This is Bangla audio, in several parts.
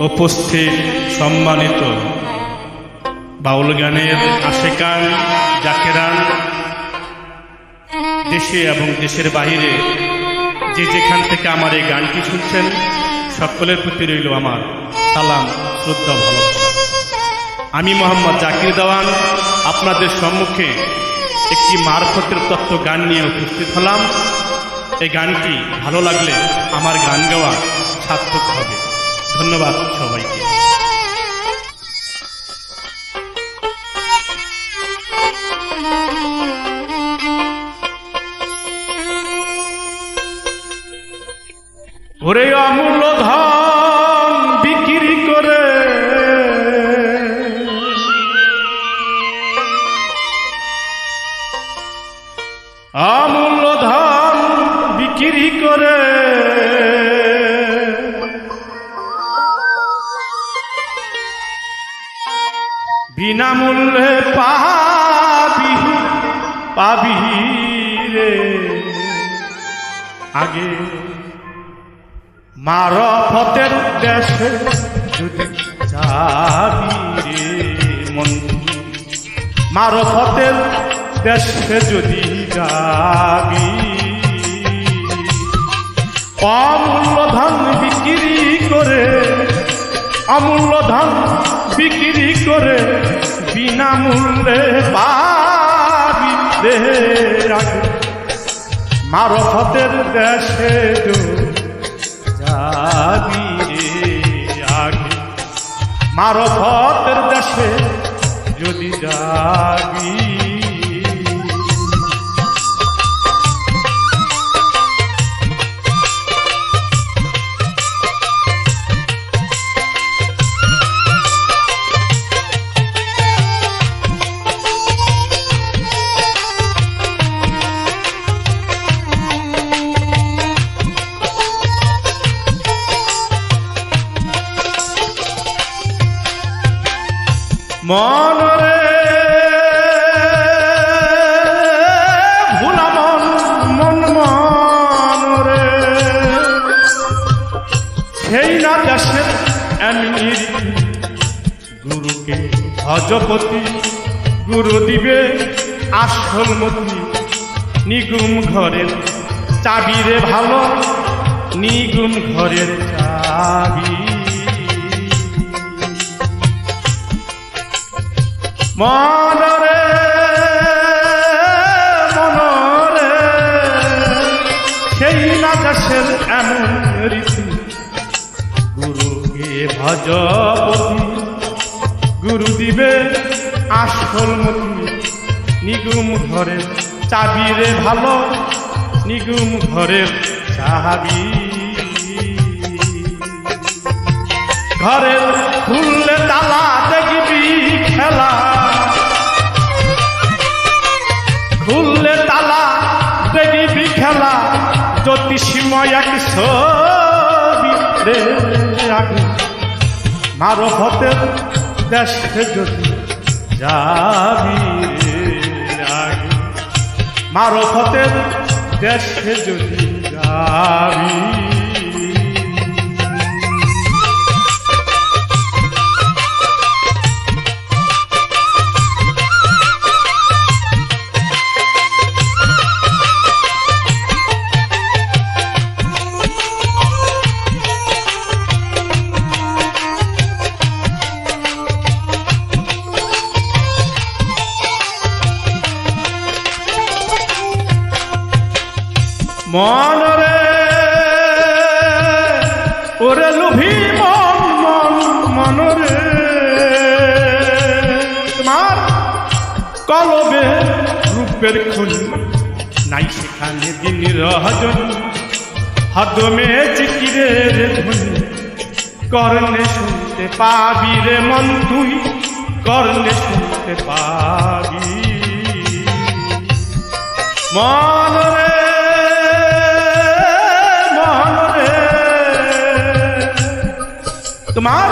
উপস্থিত, সম্মানিত। বাউল গানের আশেকান জাকেরান, দেশে এবং দেশের বাইরে যে যেখান থেকে আমার এই গানটি শুনছেন, সকলের প্রতি রইল আমার সালাম, শ্রদ্ধা, ভালোবাসা। আমি মোহাম্মদ জাকির দেওয়ান, আপনাদের সম্মুখে একটি মারফতের তত্ত্ব গান নিয়ে উপস্থিত হলাম। এই গানটি ভালো লাগলে আমার গান গাওয়া সার্থক হবে। ধন্যবাদ সবাইকে। ওরে অমূল্য ধন বিক্রি করে। অমূল্য ধন বিক্রি করে। বিনামূল্যে পাবি পাবি রে। আগে মারফতের দেশে যদি যাবি রে বন্ধু মারফতের দেশে যদি যাবি, অমূল্য ধন বিক্রি করে, অমূল্য ধন বিক্রি করে বিনামূল্যে আগে মারফতের দেশে যাবি আগে। মারফতের দেশে যদি যাবি মনরে ভুলা মন মন মনরে সেই না দেশের এমনি গুরুকে ভজপতি, গুরু দিবে আসল মতি। নিগুম ঘরের চাবি রে ভালো, নিগুম ঘরের চাবি। মনরে মনরে, সেই না দেশের এমন রীতি। গুরুকে ভজপতি, গুরু দিবে আসল মতি। নিগুম ঘরের চাবি রে ভালো, নিগুম ঘরের চাবি। ঘরের খুললে তালা দেখবি খুললে তালা দেখবি খেলা জ্যোতিষময় এক ছবি আগে মারফতের দেশে যদি যাবি রে হতে দেশে যদি যাবি মনরে, ওরে লুভি মন মন, মনরে। তোমার কলবে রূপের খনি, নাই সেখানে দিন রহজন। হদমে চিকিরে রে ধ্বনি কর্ণে শুনতে পাবি রে মন তুই, কর্ণে শুনতে পাবি। মনরে মনরে তোমার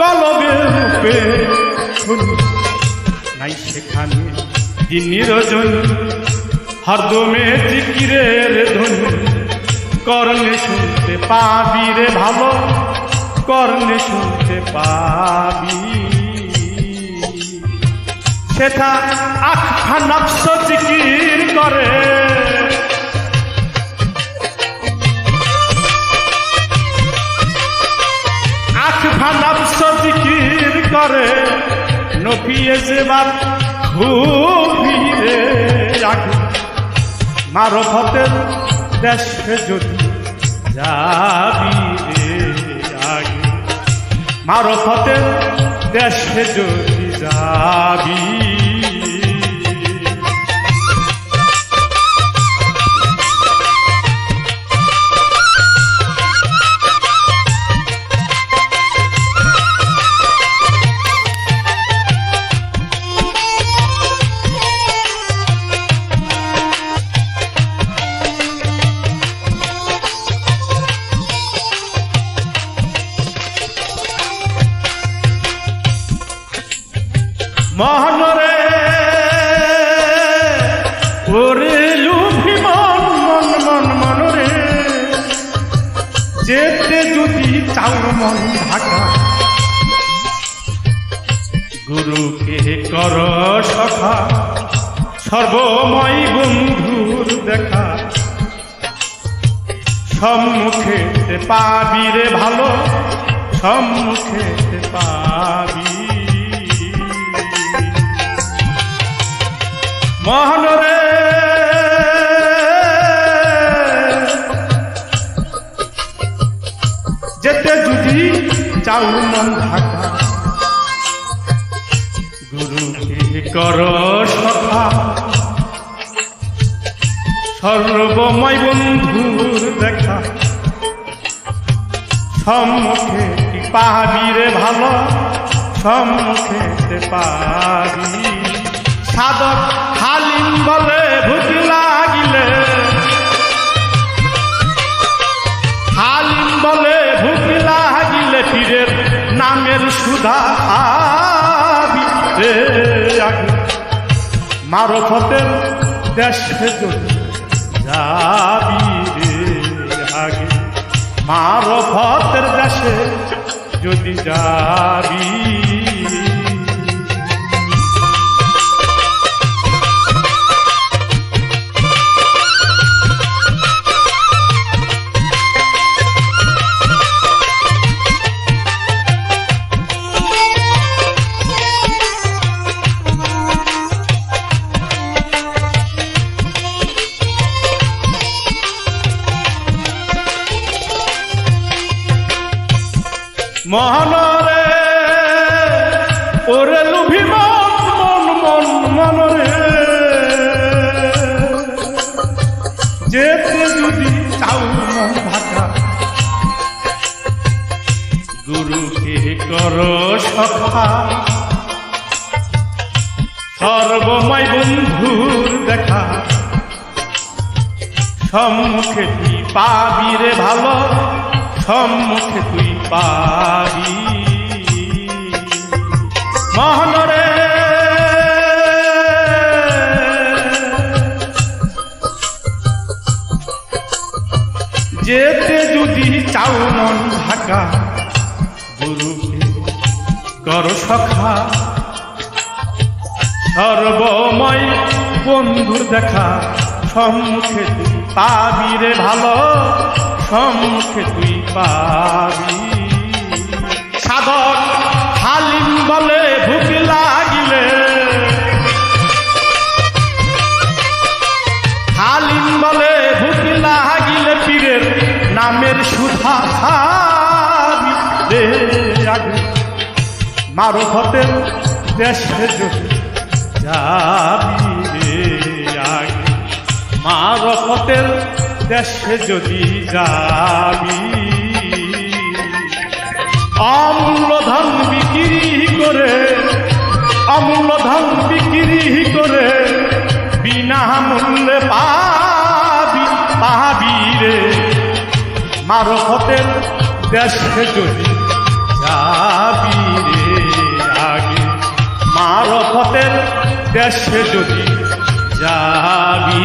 কলবে রূপে নাই সেখানে দিন রজন হরদমে জিকিরের ধ্বনি। কর্ণে শুনতে পাবি রে ভালো, কর্ণে শুনতে পাবি। সেটা আখা নফস জিকির করে। নফস জিকির করে নপিয়ে যে বাপ খুবিরে আগে মারফতের দেশে যদি যাবি রে আগে। মারফতের দেশে যদি যাবি যেতে যদি চাও মন ঢাকা গুরুকে কর সখা, সর্বময় বন্ধুর দেখা। সম্মুখে পাবি রে ভালো, সম্মুখে পাবি। মহানরে চাউ মন ঢাকা গুরুকে কর সখা? সর্বময় বন্ধুর দেখা। সম্মুখে পাবি রে ভালো? সম্মুখে পাবি। সাধক হালিম বলে ভূত মারফতের দেশে যদি যাবি রে আগে। মারফতের দেশে যদি যাবি সখা সর্বময় বন্ধুর দেখা। সম্মুখে তুই পাবি রে ভালো, সম্মুখে তুই পাবি। মহানরে যেতে যদি চাও মন ঢাকা গুরুকে কর সখা। সর্বময় বন্ধুর দেখা সম্মুখে তুই পাবি রে ভালো সম্মুখে তুই পাবি। সাধক মারফতের দেশে যদি যাবি আগে। মারফতের দেশে যদি যাবি। অমূল্য ধন বিক্রি করে অমূল্য ধন বিক্রি করে বিনা মূল্যে পাবি পাবি রে। মারফতের দেশে যদি মারফতের দেশে যদি যাবি।